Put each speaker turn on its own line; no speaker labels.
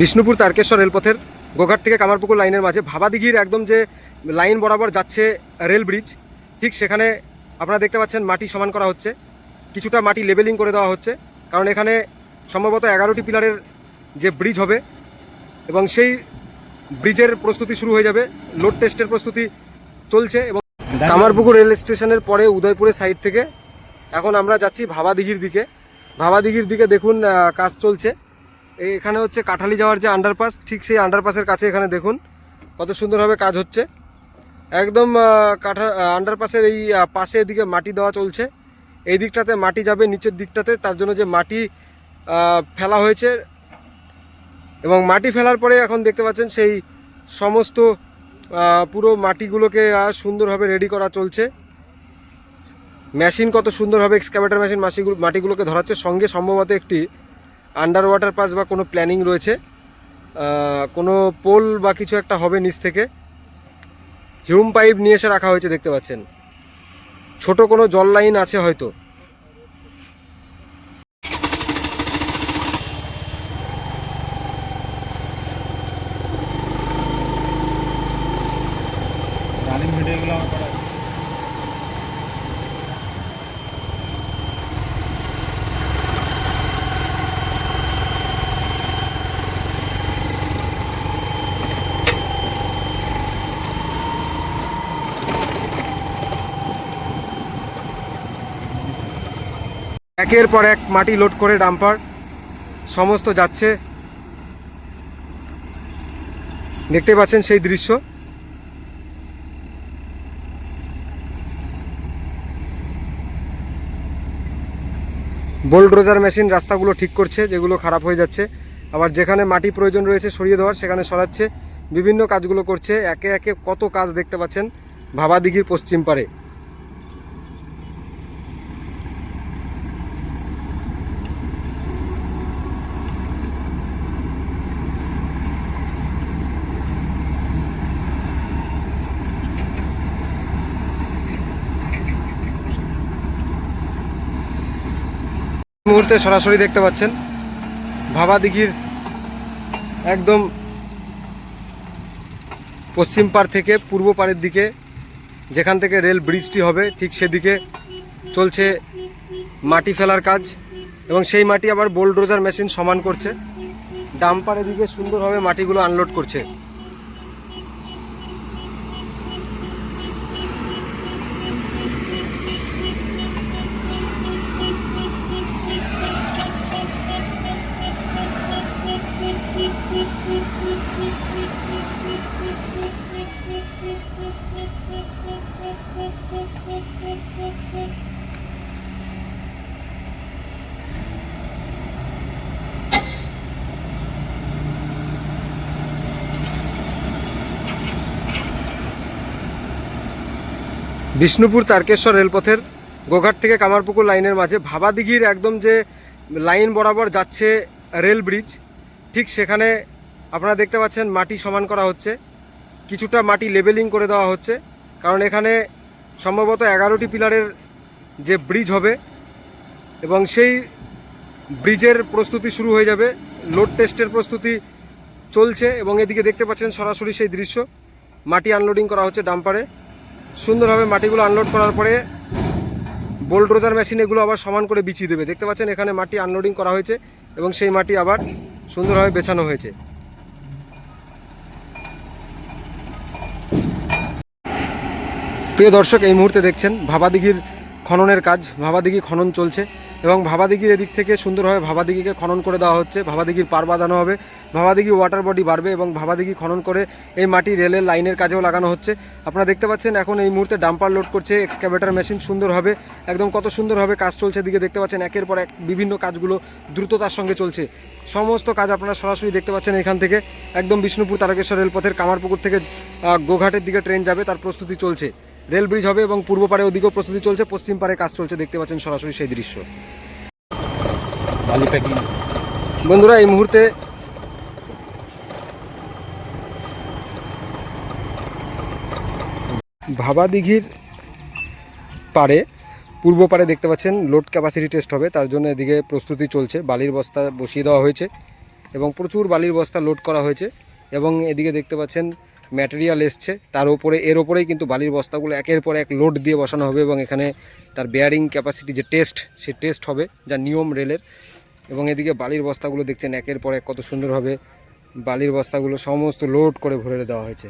বিষ্ণুপুর তারকেশ্বর রেলপথের গোঘাট থেকে কামারপুকুর লাইনের মাঝে ভাবাদিঘির একদম যে লাইন বরাবর যাচ্ছে রেল ব্রিজ, ঠিক সেখানে আপনারা দেখতে পাচ্ছেন মাটি সমান করা হচ্ছে। কিছুটা মাটি লেবেলিং করে দেওয়া হচ্ছে, কারণ এখানে সম্ভবত এগারোটি পিলারের যে ব্রিজ হবে এবং সেই ব্রিজের প্রস্তুতি শুরু হয়ে যাবে, লোড টেস্টের প্রস্তুতি চলছে এবং কামারপুকুর রেল স্টেশনের পরে উদয়পুরের সাইড থেকে এখন আমরা যাচ্ছি ভাবাদিঘির দিকে। ভাবাদিঘির দিকে দেখুন কাজ চলছে। এখানে হচ্ছে কাঠালি যাওয়ার যে আন্ডারপাস ঠিক সেই আন্ডারপাসের কাছে এখানে দেখুন কত সুন্দরভাবে কাজ হচ্ছে। একদম কাঠা আন্ডারপাসের এই পাশে এদিকে মাটি দেওয়া চলছে। এই দিকটাতে মাটি যাবে, নিচের দিকটাতে। তার জন্য যে মাটি ফেলা হয়েছে এবং মাটি ফেলার পরে এখন দেখতে পাচ্ছেন সেই সমস্ত পুরো মাটিগুলোকে সুন্দরভাবে রেডি করা চলছে। মেশিন কত সুন্দরভাবে এক্সকাভেটার মেশিন মাটিগুলো মাটিগুলোকে ধরাচ্ছে। সঙ্গে সম্ভবত একটি আন্ডার ওয়াটার পাস বা কোনো প্ল্যানিং রয়েছে কোনো পোল বা কিছু একটা হবে নিচ থেকে হিউম পাইপ নিয়ে এসে রাখা হয়েছে দেখতে পাচ্ছেন। ছোট কোনো জল লাইন আছে হয়তো।
রানিং ভিডিওগুলো আমার করা আছে।
একের পর এক মাটি লোড করে ডাম্পার সমস্ত যাচ্ছে। দেখতে পাচ্ছেন সেই দৃশ্য। বোল্ডরোজার মেশিন রাস্তাগুলো ঠিক করছে, যেগুলো খারাপ হয়ে যাচ্ছে। আবার যেখানে মাটি প্রয়োজন রয়েছে সরিয়ে দেওয়ার, সেখানে সরাচ্ছে। বিভিন্ন কাজগুলো করছে। একে একে কত কাজ দেখতে পাচ্ছেন। ভাবাদিঘির পশ্চিম পারে। মুহূর্তে সরাসরি দেখতে পাচ্ছেন ভাবা দিঘির একদম পশ্চিম পার থেকে পূর্ব পাড়ের দিকে, যেখান থেকে রেল ব্রিজটি হবে, ঠিক সেদিকে চলছে মাটি ফেলার কাজ এবং সেই মাটি আবার বোল্ডোজার মেশিন সমান করছে। ডাম্পার এদিকে সুন্দরভাবে মাটিগুলো আনলোড করছে। বিষ্ণুপুর তারকেশ্বর রেলপথের গোঘাট থেকে কামারপুকুর লাইনের মাঝে ভাবাদিঘির একদম যে লাইন বরাবর যাচ্ছে রেল ব্রিজ, ঠিক সেখানে আপনারা দেখতে পাচ্ছেন মাটি সমান করা হচ্ছে। কিছুটা মাটি লেবেলিং করে দেওয়া হচ্ছে। কারণ এখানে সম্ভবত এগারোটি পিলারের যে ব্রিজ হবে এবং সেই ব্রিজের প্রস্তুতি শুরু হয়ে যাবে। লোড টেস্টের প্রস্তুতি চলছে এবং এদিকে দেখতে পাচ্ছেন সরাসরি সেই দৃশ্য। মাটি আনলোডিং করা হচ্ছে ডাম্পারে। সুন্দরভাবে মাটিগুলো আনলোড করার পরে বোল্ডোজার মেশিন এগুলো আবার সমান করে বিছিয়ে দেবে। দেখতে পাচ্ছেন এখানে মাটি আনলোডিং করা হয়েছে এবং সেই মাটি আবার সুন্দরভাবে বেছানো হয়েছে। প্রিয় দর্শক, এই মুহূর্তে দেখছেন ভাবাদিঘির খননের কাজ। ভাবাদিঘি খনন চলছে এবং ভাবাদিঘির এদিক থেকে সুন্দরভাবে ভাবাদিঘিকে খনন করে দেওয়া হচ্ছে। ভাবাদিঘির পার বাঁধানো হবে। ভাবাদিঘি ওয়াটার বডি বাড়বে এবং ভাবাদিঘি খনন করে এই মাটি রেলের লাইনের কাজেও লাগানো হচ্ছে। আপনারা দেখতে পাচ্ছেন এখন এই মুহূর্তে ডাম্পার লোড করছে এক্সকাভেটার মেশিন সুন্দরভাবে একদম কত সুন্দরভাবে কাজ চলছে দিকে দেখতে পাচ্ছেন। একের পর এক বিভিন্ন কাজগুলো দ্রুততার সঙ্গে চলছে। সমস্ত কাজ আপনারা সরাসরি দেখতে পাচ্ছেন এখান থেকে। একদম বিষ্ণুপুর তারকেশ্বর রেলপথের কামারপুকুর থেকে গোঘাটের দিকে ট্রেন যাবে, তার প্রস্তুতি চলছে। রেল ব্রিজ হবে এবং পূর্ব পারে ওদিকেও প্রস্তুতি চলছে পশ্চিম পারে কাজ চলছে দেখতে পাচ্ছেন সরাসরি সেই দৃশ্য। বন্ধুরা এই মুহূর্তে ভাবা দিঘির পারে পূর্ব পারে দেখতে পাচ্ছেন লোড ক্যাপাসিটি টেস্ট হবে তার জন্য এদিকে প্রস্তুতি চলছে বালির বস্তা বসিয়ে দেওয়া হয়েছে এবং প্রচুর বালির বস্তা লোড করা হয়েছে এবং এদিকে দেখতে পাচ্ছেন ম্যাটেরিয়াল এসছে। তার উপরে এর ওপরেই কিন্তু বালির বস্তাগুলো একের পর এক লোড দিয়ে বসানো হবে এবং এখানে তার বেয়ারিং ক্যাপাসিটি যে টেস্ট সে টেস্ট হবে, যা নিয়ম রেলের। এবং এদিকে বালির বস্তাগুলো দেখছেন একের পর এক কত সুন্দরভাবে বালির বস্তাগুলো সমস্ত লোড করে ভরে দেওয়া হয়েছে।